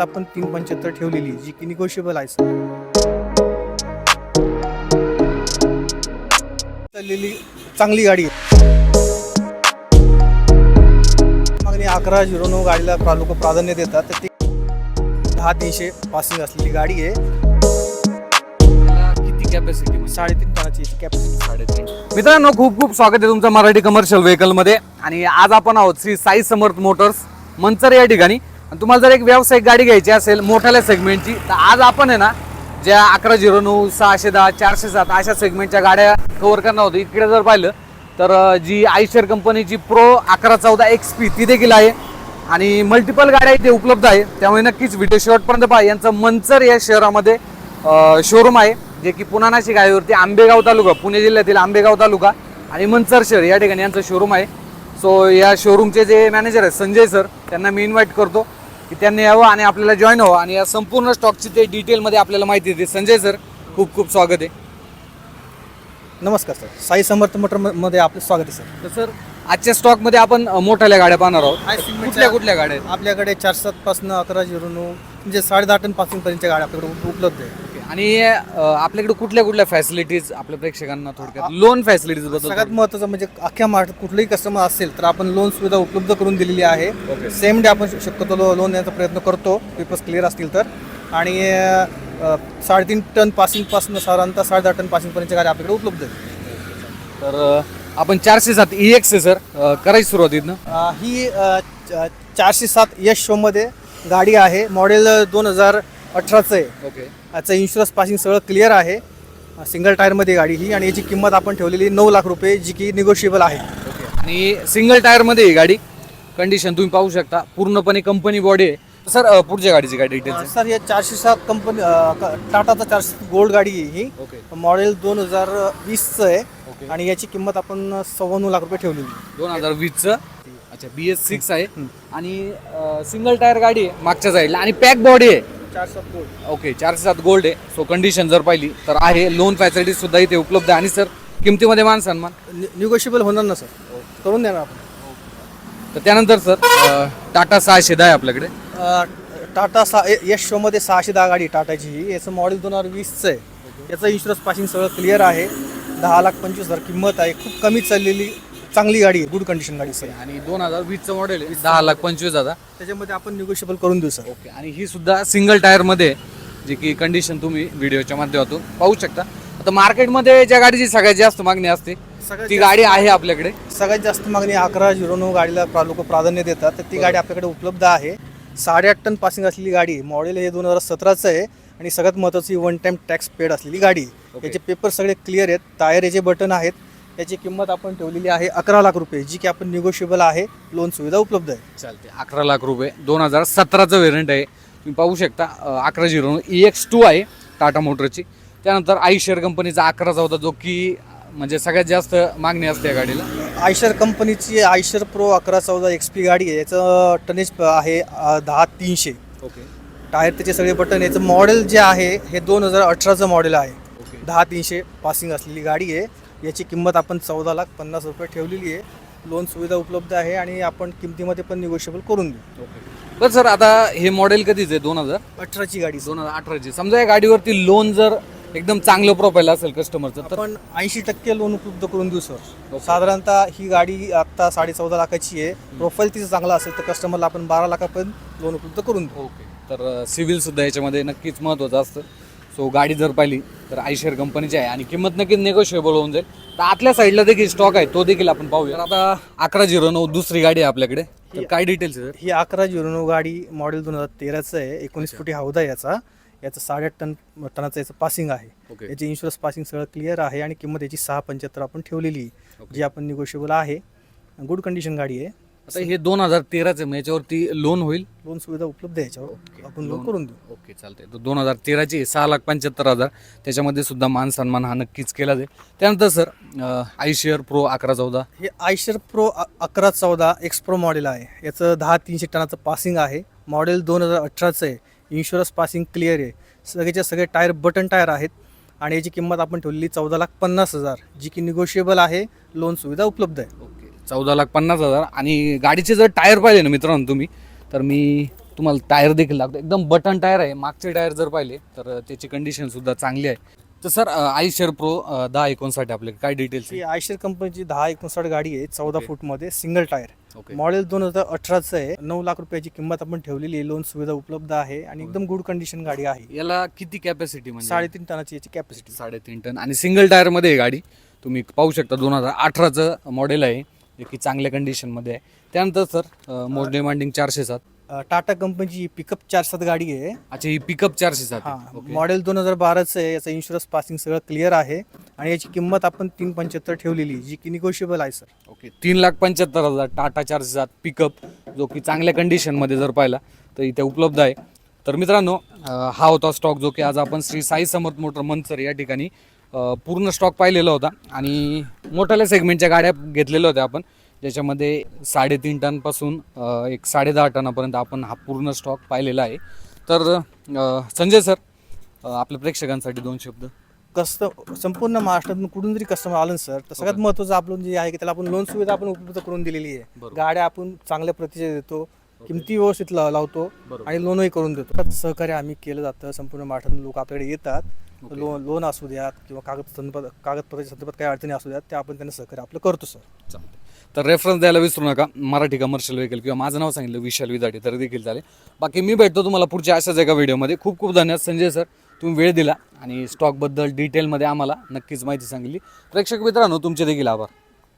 किंमत आपण तीन पंच्याहत्तर ठेवलेली जी की निगोशिएबल आहे सर चाललेली चांगली गाडी आहे. मागणी अकरा झिरो नऊ गाडीला प्रा लोक प्राधान्य देतात. तर ती दहा तीनशे पासिंग असलेली गाडी आहे. किती कॅपॅसिटी साडेतीन टनाची कॅपॅसिटी साडेतीन. मित्रांनो खूप खूप स्वागत आहे तुमचं मराठी कमर्शियल व्हेकलमध्ये आणि आज आपण आहोत श्री साई समर्थ मोटर्स मंचर या ठिकाणी. आणि तुम्हाला जर एक व्यावसायिक गाडी घ्यायची असेल मोठ्याल्या सेगमेंटची तर आज आपण आहे ना ज्या अकरा झिरो नऊ सहाशे दहा चारशे सात अशा सेगमेंटच्या गाड्या कव्हर करणार होतो. इकडे जर पाहिलं तर जी आयशर कंपनीची प्रो अकरा चौदा एक्स पी ती देखील आहे. आणि मल्टिपल गाड्या इथे उपलब्ध आहे. त्यामुळे नक्कीच व्हिडिओ शेवटपर्यंत पहा. यांचं मंचर या शहरामध्ये शोरूम आहे जे की पुन्हा नाशिक हायवेवरती आंबेगाव तालुका पुणे जिल्ह्यातील आंबेगाव तालुका आणि मंचर शहर या ठिकाणी यांचं शोरूम आहे. सो या शोरूमचे जे मॅनेजर आहेत संजय सर त्यांना मी इन्व्हाइट करतो. की त्यांनी यावं आणि आपल्याला जॉईन व्हावं. आणि या संपूर्ण स्टॉकची ते डिटेलमध्ये आपल्याला माहिती देते. संजय सर खूप खूप स्वागत आहे. नमस्कार सर साई समर्थमध्ये आपलं स्वागत आहे सर तर सर आजच्या स्टॉकमध्ये आपण अं, मोठ्या गाड्या पाहणार आहोत. कुठल्या कुठल्या गाड्या आहेत? आपल्याकडे चार सात पासून अकरा झिरो नऊ म्हणजे साडे दहा टनपासून पर्यंतच्या गाड्या आपल्याकडे उप- उपलब्ध आहे आणि अं, आपल्याकडे कुठल्या कुठल्या फॅसिलिटीज आपल्या प्रेक्षकांना थोडक्यात? लोन फॅसिलिटीजबद्दल सगळ्यात महत्त्वाचं म्हणजे अख्ख्या महाराष्ट्रात कुठलंही कस्टमर असेल तर आपण लोन सुविधा उपलब्ध करून दिलेली आहे. Okay. सेम डे आपण शक्यतो लो- लोन देण्याचा प्रयत्न करतो. पेपर्स क्लिअर असतील तर. आणि अ, साडेतीन टन पासिंगपासून साधारणतः साडे दहा टन पासिंग पर्यंतच्या गाड्या आपल्याकडे उपलब्ध आहेत तर अं, आपण चारशे सात ई एक्स आहे सर. अं, करायची सुरुवात इथनं. अ, ही अ, च- चारशे सात यश शोमध्ये गाडी आहे. मॉडेल दोन हजार अठराचं आहे. ओके. याचं इन्शुरन्स पासिंग सगळं क्लिअर आहे. सिंगल टायरमध्ये गाडी ही आणि याची किंमत आपण ठेवलेली नऊ लाख रुपये जी की निगोशिएबल आहे. आणि सिंगल टायरमध्ये ही गाडी कंडिशन तुम्ही पाहू शकता. पूर्णपणे कंपनी बॉडी आहे. सर अं, पुढच्या गाडीची काय डिटेल्स सर हे चारशे सात कंपनी टाटाचा चारशे गोल्ड गाडी आहे ही. ओके. मॉडेल दोन हजार वीसचं आहे. ओके. आणि याची किंमत आपण सव्वा नऊ लाख रुपये ठेवलेली. दोन हजार वीसचं. अच्छा बी एस सिक्स आहे. आणि सिंगल टायर गाडी आहे मागच्या साईडला आणि पॅक बॉडी आहे. चार सात गोल्ड ओके चारशे सात गोल्ड आहे. सो कंडिशन जर पाहिली तर आहे. लोन फॅसिलिटी सुद्धा इथे उपलब्ध आहे. आणि सर किमतीमध्ये मान सन्मान? निगोशिएबल होणार ना सर करून देणार आपण. तर त्यानंतर सर टाटा सहाशे दहा आहे आपल्याकडे. अ, टाटा सा य- यश शोमध्ये सहाशे दहा गाडी टाटाची. ही याचं मॉडेल दोन हजार वीसचं आहे. याचं इन्शुरन्स पासिंग सगळं क्लिअर आहे. दहा लाख पंचवीस हजार किंमत आहे. खूप कमी चाललेली चांगली गाडी आहे गुड कंडिशन गाडी सर आणि दोन हजार वीसचं मॉडेल आहे दहा लाख पंचवीस हजार. त्याच्यामध्ये आपण निगोशिएबल करून देऊ सर ओके आणि ही सुद्धा सिंगल टायरमध्ये जी की कंडिशन तुम्ही व्हिडिओच्या माध्यमातून पाहू शकता. आता मार्केटमध्ये ज्या गाडीची सगळ्यात जास्त मागणी असते सगळ्यात ती गाडी आहे आपल्याकडे. सगळ्यात जास्त मागणी अकरा झिरो नऊ गाडीला प्रा लोक प्राधान्य देतात. तर ती गाडी आपल्याकडे उपलब्ध आहे. साडेआठ टन पासिंग असलेली गाडी मॉडेल हे दोन हजार सतराचं आहे. आणि सगळ्यात महत्त्वाची वन टाइम टॅक्स पेड असलेली गाडी. याचे पेपर सगळे क्लिअर आहेत. टायर याचे बटन आहेत. याची किंमत आपण ठेवलेली आहे अकरा लाख रुपये जी की आपण निगोशिएबल आहे. लोन सुविधा उपलब्ध आहे. चालते अकरा लाख रुपये. दोन हजार सतराचं व्हेरियंट आहे. तुम्ही पाहू शकता अकरा झिरो ई एक्स टू आहे टाटा मोटरची त्यानंतर आयशर कंपनीचा अकरा चौदा जो की म्हणजे सगळ्यात जास्त मागणी असते या गाडीला. आयशर कंपनीची आयशर प्रो अकरा चौदा एक्स पी गाडी आहे. याचं टनेज आहे दहा तीनशे. ओके. टायर त्याचे सगळे बटन याचं मॉडेल जे आहे हे दोन हजार अठराचं मॉडेल आहे. दहा तीनशे पासिंग असलेली गाडी आहे. याची किंमत आपण चौदा लाख पन्नास रुपये ठेवलेली आहे. लोन सुविधा उपलब्ध आहे आणि आपण किमतीमध्ये पण निगोशिएबल करून देऊ. बरं सर आता हे मॉडेल कधीच आहे? दोन हजार? अठराची गाडी दोन हजार अठराची. समजा या गाडीवरती लोन जर एकदम चांगलं प्रोफाईल असेल कस्टमरचं तर? आपण ऐंशी टक्के लोन उपलब्ध करून देऊ सर. साधारणतः ही गाडी आता साडे चौदा लाखाची आहे. प्रोफाईल तिचं चांगला असेल तर कस्टमरला आपण बारा लाखापर्यंत लोन उपलब्ध करून देऊ. ओके तर सिव्हिल सुद्धा याच्यामध्ये नक्कीच महत्त्वाचं असतं. सो गाडी जर पाहिली तर आयशर कंपनीची आहे आणि किंमत नक्कीच नेगोशिएबल होऊन जाईल. तर आतल्या साईडला देखील स्टॉक आहे तो देखील आपण पाहूया. तर आता अकरा झिरो नऊ दुसरी गाडी आहे आपल्याकडे. तर काय डिटेल्स आहे ही अकरा झिरो नऊ गाडी मॉडेल दोन हजार तेराचं आहे. एकोणीस फुटी हौदा याचा. याचं साडेआठ टन टनाचं याचं पासिंग आहे. ओके याची इन्शुरन्स पासिंग सगळं क्लिअर आहे आणि किंमत याची सहा पंच्याहत्तर आपण ठेवलेली. जी आपण निगोशिएबल आहे. गुड कंडिशन गाडी आहे. आता हे दोन हजार तेराचं मग याच्यावरती लोन होईल? लोन सुविधा उपलब्ध आहे याच्यावर. आपण लोन करून देऊ. ओके चालतंय. तर दोन हजार तेराची सहा लाख पंच्याहत्तर हजार. त्याच्यामध्ये सुद्धा मान सन्मान हा नक्कीच केला जाईल. त्यानंतर सर आयशियर प्रो अकरा चौदा. हे आयशर प्रो अ- अकरा चौदा एक्स प्रो मॉडेल आहे. याचं दहा तीनशे टनाचं पासिंग आहे. मॉडेल दोन हजार अठराचं आहे. इन्शुरन्स पासिंग क्लिअर आहे. सगळेचे सगळे टायर बटन टायर आहेत. आणि याची किंमत आपण ठेवलेली चौदा लाख पन्नास हजार. जी की निगोशिएबल आहे लोन सुविधा उपलब्ध आहे. ओके चौदा लाख पन्नास हजार. आणि गाडीचे जर टायर पाहिले ना मित्रांनो तुम्ही तर मी तुम्हाला टायर देखील लागतो एकदम बटन टायर आहे. मागचे टायर जर पाहिले तर त्याची कंडिशन सुद्धा चांगली आहे. तर सर आयशर प्रो दहा एकोणसाठी आपले काय डिटेल्स ही आयशर कंपनीची दहा एकोणसाठ गाडी आहे चौदा Okay. फूटमध्ये सिंगल टायर ओके मॉडेल दोन हजार अठराचं आहे. नऊ लाख रुपयाची किंमत आपण ठेवलेली आहे. लोन सुविधा उपलब्ध आहे आणि एकदम गुड कंडिशन गाडी आहे. याला किती कॅपॅसिटी म्हणजे? साडेतीन टनाची याची कॅपॅसिटी साडेतीन टन. आणि सिंगल टायरमध्ये आहे गाडी तुम्ही पाहू शकता दोन हजार अठराचं मॉडेल आहे. जे की चांगल्या कंडिशनमध्ये आहे. त्यानंतर सर मोस्ट डिमांडिंग चारशे सात. टाटा कंपनीची पिकअप चार सात गाडी आहे. अच्छा ही पिकअप चारशे सात मॉडेल दोन हजार बाराचं आहे. याचं इन्शुरन्स पासिंग सगळं क्लिअर आहे. आणि याची किंमत आपण तीन पंच्याहत्तर ठेवलेली जी की निगोशिएबल आहे सर ओके तीन लाख पंच्याहत्तर हजार टाटा चारशे सात पिकअप जो की चांगल्या कंडिशनमध्ये जर पाहिला तर इथे उपलब्ध आहे. तर मित्रांनो हा होता स्टॉक जो की आज आपण श्री साई समर्थ मोटर मंचर या ठिकाणी पूर्ण स्टॉक पाहिलेला होता आणि मोठ्याल्या सेगमेंटच्या गाड्या घेतलेल्या होत्या आपण. ज्याच्यामध्ये साडेतीन टनपासून एक साडे दहा टनापर्यंत आपण हा पूर्ण स्टॉक पाहिलेला आहे. तर संजय सर आपल्या प्रेक्षकांसाठी दोन शब्द. कस्ट संपूर्ण महाराष्ट्रातून कुठून जरी कस्टमर आलं ना सर तर सगळ्यात महत्त्वाचं आपलं जे आहे की त्याला आपण लोन सुविधा आपण उपलब्ध करून दिलेली आहे. गाड्या आपण चांगल्या प्रतीच्या देतो किमती व्यवस्थित लावतो. आणि लोनही करून देतो. सहकार्य आम्ही केलं जातं. संपूर्ण महाराष्ट्रातून लोक आपल्याकडे येतात. लोन लोन असू द्यात किंवा कागद संदर्भात कागदपत्राच्या संदर्भात काही अडचणी असू द्यात त्या आपण त्यांना सहकार्य आपलं करतो सर चालतंय. तर रेफरन्स द्यायला विसरू नका. मराठी कमर्शियल व्हेकल किंवा माझं नाव सांगितलं विशाल विदाटे तर देखील चालेल. बाकी मी भेटतो तुम्हाला पुढच्या अशाच एका व्हिडिओमध्ये खूप खूप धन्यवाद संजय सर तुम्ही वेळ दिला आणि स्टॉकबद्दल डिटेलमध्ये आम्हाला नक्कीच माहिती सांगितली. प्रेक्षक मित्रांनो तुमचे देखील आभार.